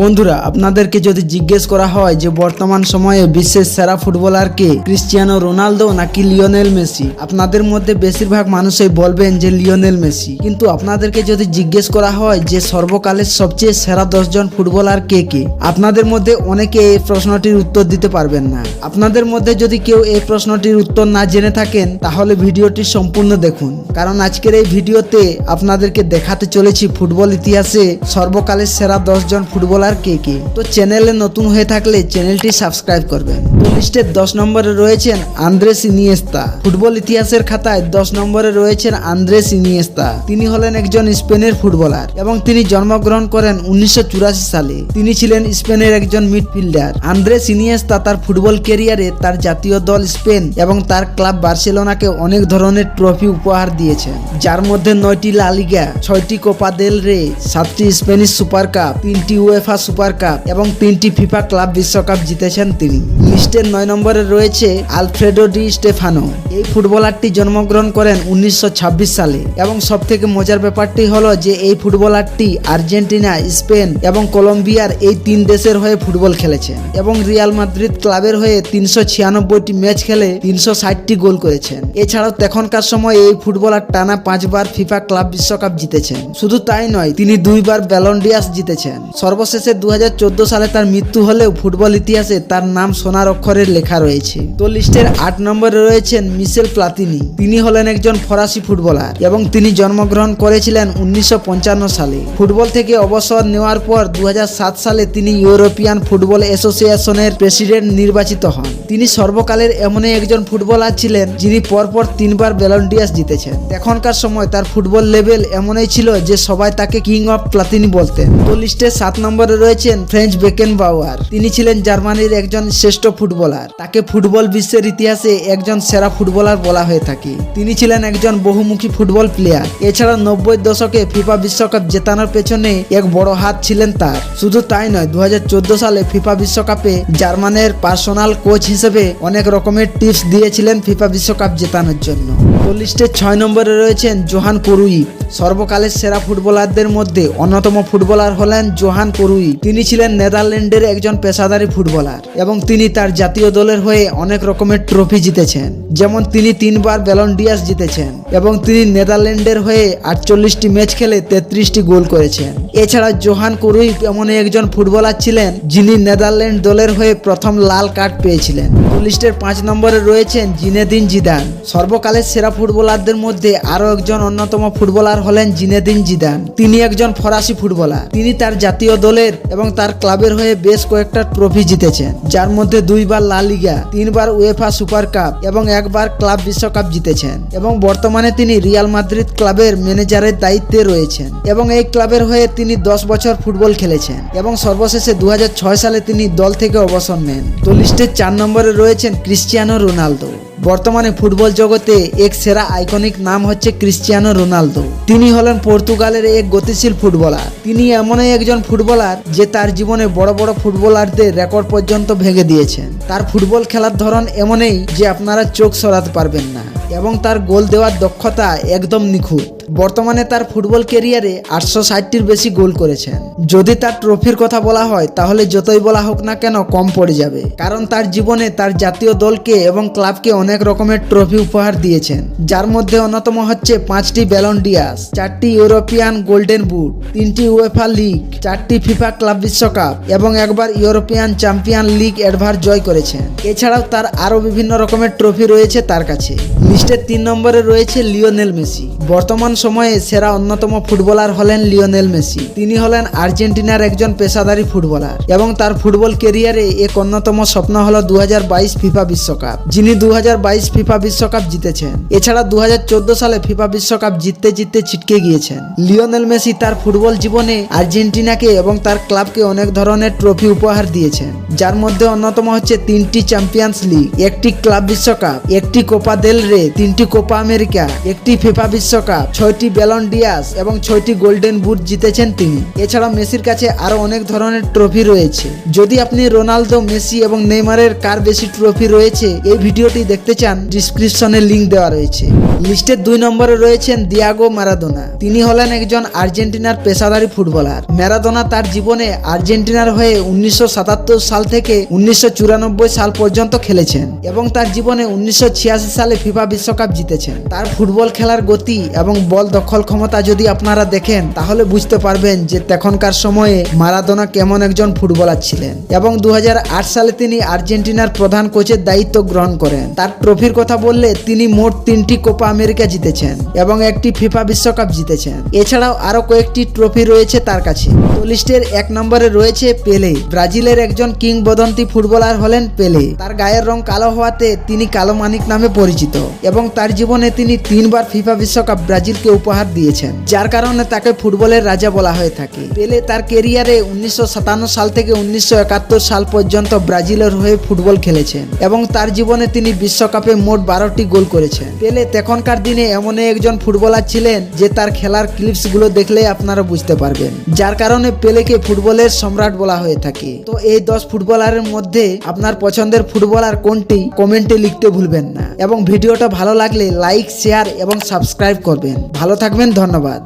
বন্ধুরা, আপনাদেরকে যদি জিজ্ঞেস করা হয় যে বর্তমান সময়ে বিশ্বের সেরা ফুটবলার কে ক্রিস্টিয়ানো রোনালদো নাকি লিওনেল মেসি, আপনাদের মধ্যে বেশিরভাগ মানুষই বলবেন যে লিওনেল মেসি। কিন্তু আপনাদেরকে যদি জিজ্ঞেস করা হয় যে সর্বকালের সবচেয়ে সেরা দশজন ফুটবলার কে কে, আপনাদের মধ্যে অনেকে এই প্রশ্নটির উত্তর দিতে পারবেন না। আপনাদের মধ্যে যদি কেউ এই প্রশ্নটির উত্তর না জেনে থাকেন, তাহলে ভিডিওটি সম্পূর্ণ দেখুন। কারণ আজকের এই ভিডিওতে আপনাদেরকে দেখাতে চলেছি ফুটবল ইতিহাসে সর্বকালের সেরা দশজন ফুটবলার কে কে? তো চ্যানেলে নতুন হয়ে থাকলে চ্যানেলটি সাবস্ক্রাইব করবেন। লিস্টের দশ নম্বরে রয়েছেন আন্দ্রেস ইনিয়েস্তা। ফুটবল ইতিহাসের খাতায় দশ নম্বরে রয়েছেন আন্দ্রেস ইনিয়েস্তা। তিনি হলেন একজন স্পেনের ফুটবলার এবং তিনি জন্মগ্রহণ করেন উনিশশো চুরাশি সালে। তিনি ছিলেন স্পেনের একজন মিডফিল্ডার। আন্দ্রেস ইনিয়েস্তা তার ফুটবল ক্যারিয়ারে তার জাতীয় দল স্পেন এবং তার ক্লাব বার্সেলোনাকে অনেক ধরনের ট্রফি উপহার দিয়েছেন। যার মধ্যে নয়টি লা লিগা, ছয়টি কোপা দেল রে, সাতটি স্পেনিশ সুপার কাপ, তিনটি উয়েফা সুপার কাপ এবং তিনটি ফিফা ক্লাব বিশ্বকাপ জিতেছেন তিনি। লিস্টের নয় নম্বরে রয়েছে আলফ্রেডো ডি স্টেফানো। এই ফুটবলারটি জন্মগ্রহণ করেন উনিশশো ছাব্বিশ সালে এবং সব থেকে মজার ব্যাপারটি হলো যে এই ফুটবলারটি আর্জেন্টিনা, স্পেন এবং কলম্বিয়ার এই তিন দেশের হয়ে ফুটবল খেলেছেন এবং রিয়াল মাদ্রিদ ক্লাবের হয়ে তিনশো ছিয়ানব্বইটি ম্যাচ খেলে তিনশো ষাটটি গোল করেছেন। এছাড়াও তখনকার সময় এই ফুটবলার টানা পাঁচবার ফিফা ক্লাব বিশ্বকাপ জিতেছেন। শুধু তাই নয়, তিনি দুইবার ব্যালন্ডিয়াস জিতেছেন। সর্বশেষে দু হাজার চোদ্দ সালে তার মৃত্যু হলেও ফুটবল ইতিহাসে তার নাম সোনার অক্ষরের লেখা রয়েছে। তো লিস্টের আট নম্বরে রয়েছেন মিশেল প্লাতিনি। তিনি হলেন একজন ফরাসি ফুটবলার এবং তিনি জন্মগ্রহণ করেছিলেন উনিশশো পঞ্চান্ন সালে। ফুটবল থেকে অবসর নেওয়ার পর দুহাজার সাত সালে তিনি ইউরোপিয়ান ফুটবল অ্যাসোসিয়েশনের প্রেসিডেন্ট নির্বাচিত হন। তিনি সর্বকালের এমনই একজন ফুটবলার ছিলেন, যিনি পরপর তিনবার ব্যালন্ডিয়াস জিতেছেন। এখনকার সময় তার ফুটবল লেভেল এমনই ছিল যে সবাই তাকে কিং অফ প্লাতিনি বলতেন। তো লিস্টে সাত নম্বরে রয়েছেন ফ্রেঞ্চ বেকেন বাওয়ার তিনি ছিলেন জার্মানির একজন শ্রেষ্ঠ ফুটবলার। তাকে ফুটবল বিশ্বের ইতিহাসে একজন সেরা ফুটবলার বলা হয়ে থাকে। তিনি ছিলেন একজন বহুমুখী ফুটবল প্লেয়ার। এছাড়া নব্বই দশকে ফিফা বিশ্বকাপ জেতানোর পেছনে এক বড় হাত ছিলেন তার। শুধু তাই নয় দু সালে ফিফা বিশ্বকাপে জার্মানের পার্সোনাল কোচ হিসেবে অনেক রকমের টিপস দিয়েছিলেন ফিফা বিশ্বকাপ জেতানোর জন্য। তো ছয় নম্বরে রয়েছেন জোহান করুই সর্বকালের সেরা ফুটবলারদের মধ্যে অন্যতম ফুটবলার হলেন জোহান করুই তিনি ছিলেন নেদারল্যান্ডের একজন পেশাদারী ফুটবলার এবং তিনি তার জাতীয় দলের হয়ে অনেক রকমের ট্রফি জিতেছেন। যেমন তিনি তিনবার ব্যালন্ডিয়াস জিতেছেন এবং তিনি নেদারল্যান্ডের হয়ে আটচল্লিশটি ম্যাচ খেলে তেত্রিশটি গোল করেছেন। এছাড়া জোহান কুরুই এমনই একজন ফুটবলার ছিলেন, যিনি নেদারল্যান্ড দলের হয়ে প্রথম লাল কার্ড পেয়েছিলেন। লিস্টের পাঁচ নম্বরে রয়েছেন জিনেদিন জিদান। সর্বকালের সেরা ফুটবলারদের মধ্যে আরও একজন অন্যতম ফুটবলার হলেন জিনেদিন জিদান। তিনি একজন ফরাসি ফুটবলার। তিনি তার জাতীয় দলের এবং তার ক্লাবের হয়ে বেশ কয়েকটা ট্রফি জিতেছেন, যার মধ্যে দুইবার লা লিগা, তিনবার উয়েফা সুপার কাপ এবং একবার ক্লাব বিশ্বকাপ জিতেছেন এবং বর্তমানে তিনি রিয়াল মাদ্রিদ ক্লাবের ম্যানেজারের দায়িত্বে রয়েছেন এবং এই ক্লাবের হয়ে তিনি দশ বছর ফুটবল খেলেছেন এবং সর্বশেষে দু হাজার ছয় সালে তিনি দল থেকে অবসর নেন। তো লিস্টের চার নম্বরে রয়েছেন ক্রিস্টিয়ানো রোনালদো। বর্তমানে ফুটবল জগতে এক সেরা আইকনিক নাম হচ্ছে ক্রিস্টিয়ানো রোনালদো। তিনি হলেন পর্তুগালের এক গতিশীল ফুটবলার। তিনি এমনই একজন ফুটবলার যে তার জীবনে বড় বড় ফুটবলারদের রেকর্ড পর্যন্ত ভেঙে দিয়েছেন। তার ফুটবল খেলার ধরন এমনই যে আপনারা চোখ সরাতে পারবেন না এবং তার গোল দেওয়ার দক্ষতা একদম নিখুঁত। বর্তমানে তার ফুটবল ক্যারিয়ারে আটশো ষাটটির বেশি গোল করেছেন। যদি তার ট্রফির কথা বলা হয়, তাহলে যতই বলা হোক না কেন কম পড়ে যাবে। কারণ তার জীবনে তার জাতীয় দলকে এবং ক্লাবকে অনেক রকমের ট্রফি উপহার দিয়েছেন, যার মধ্যে অন্যতম হচ্ছে পাঁচটি ব্যালন ডিয়াস চারটি ইউরোপিয়ান গোল্ডেন বুট তিনটি উয়েফা লিগ চারটি ফিফা ক্লাব বিশ্বকাপ এবং একবার ইউরোপিয়ান চ্যাম্পিয়ন লিগ অ্যাডভার জয় করেছেন। এছাড়াও তার আরও বিভিন্ন রকমের ট্রফি রয়েছে তার কাছে। লিস্টের তিন নম্বরে রয়েছে লিওনেল মেসি বর্তমান সময়ে সেরা অন্যতম ফুটবলার হলেন লিওনেল মেসি। তিনি হলেন আর্জেন্টিনার একজন পেশাদারী ফুটবলার এবং তার ফুটবল কেরিয়ারে এক অন্যতম স্বপ্ন হল দু হাজার বাইশ ফিফা বিশ্বকাপ, যিনি দু হাজার বাইশ ফিফা বিশ্বকাপ জিতেছেন। এছাড়া দু হাজার চোদ্দ সালে ফিফা বিশ্বকাপ জিততে জিততে ছিটকে গিয়েছেন। লিওনেল মেসি তার ফুটবল জীবনে আর্জেন্টিনাকে এবং তার ক্লাবকে অনেক ধরনের ট্রফি উপহার দিয়েছেন, যার মধ্যে অন্যতম হচ্ছে তিনটি চ্যাম্পিয়ন্স লিগ, একটি ক্লাব বিশ্বকাপ, একটি কোপা দেল রে, তিনটি কোপা আমেরিকা, একটি ফিফা বিশ্বকাপ। ছয় ছয়টি ব্যালন ডিয়াস এবং ছয়টি গোল্ডেন বুট জিতেছেন তিনি। এছাড়া মেসির কাছে আরও অনেক ধরনের ট্রফি রয়েছে। যদি আপনি রোনালদো, মেসি এবং নেইমারের কার বেশি ট্রফি রয়েছে, এই ভিডিওটি দেখতে চান ডিসক্রিপশনে লিংক দেওয়া রয়েছে। লিস্টের দুই নম্বরে রয়েছেন দিয়াগো মারাদোনা তিনি হলেন একজন আর্জেন্টিনার পেশাদারী ফুটবলার। ম্যারাদোনা তার জীবনে আর্জেন্টিনার হয়ে উনিশশো সাতাত্তর সাল থেকে উনিশশো চুরানব্বই সাল পর্যন্ত খেলেছেন এবং তার জীবনে উনিশশো ছিয়াশি সালে ফিফা বিশ্বকাপ জিতেছেন। তার ফুটবল খেলার গতি এবং বল দখল ক্ষমতা যদি আপনারা দেখেন, তাহলে বুঝতে পারবেন যে তখনকার সময়ে মারাদোনা কেমন একজন ফুটবলার ছিলেন। এবং দু হাজার আট সালে তিনি আর্জেন্টিনার প্রধান কোচের দায়িত্ব গ্রহণ করেন। তার ট্রফির কথা বললে তিনি মোট তিনটি কোপা আমেরিকা জিতেছেন এবং একটি ফিফা বিশ্বকাপ জিতেছেন। এছাড়াও আরও কয়েকটি ট্রফি রয়েছে তার কাছে। তো লিস্টের এক নম্বরে রয়েছে পেলে। ব্রাজিলের একজন কিংবদন্তি ফুটবলার হলেন পেলে। তার গায়ের রং কালো হওয়াতে তিনি কালো মানিক নামে পরিচিত এবং তার জীবনে তিনি তিনবার ফিফা বিশ্বকাপ ব্রাজিলকে উপহার দিয়েছেন, যার কারণে তাকে ফুটবলের রাজা বলা হয়ে থাকে। পেলে তার কেরিয়ারে উনিশশো সাতান্ন সাল থেকে উনিশশো একাত্তর সাল পর্যন্ত ব্রাজিলের হয়ে ফুটবল খেলেছেন এবং তার জীবনে তিনি বিশ্বকাপে মোট বারোটি গোল করেছেন। পেলে তখনকার দিনে এমন একজন ফুটবলার ছিলেন যে তার খেলার ক্লিপসগুলো দেখলে আপনারা বুঝতে পারবেন, যার কারণে পেলেকে ফুটবলের সম্রাট বলা হয়ে থাকে। তো এই দশ ফুটবলারের মধ্যে আপনার পছন্দের ফুটবলার কোনটি, কমেন্টে লিখতে ভুলবেন না। এবং ভিডিওটা ভালো লাগলে লাইক, শেয়ার এবং সাবস্ক্রাইব করবেন। ভালো থাকবেন ধন্যবাদ।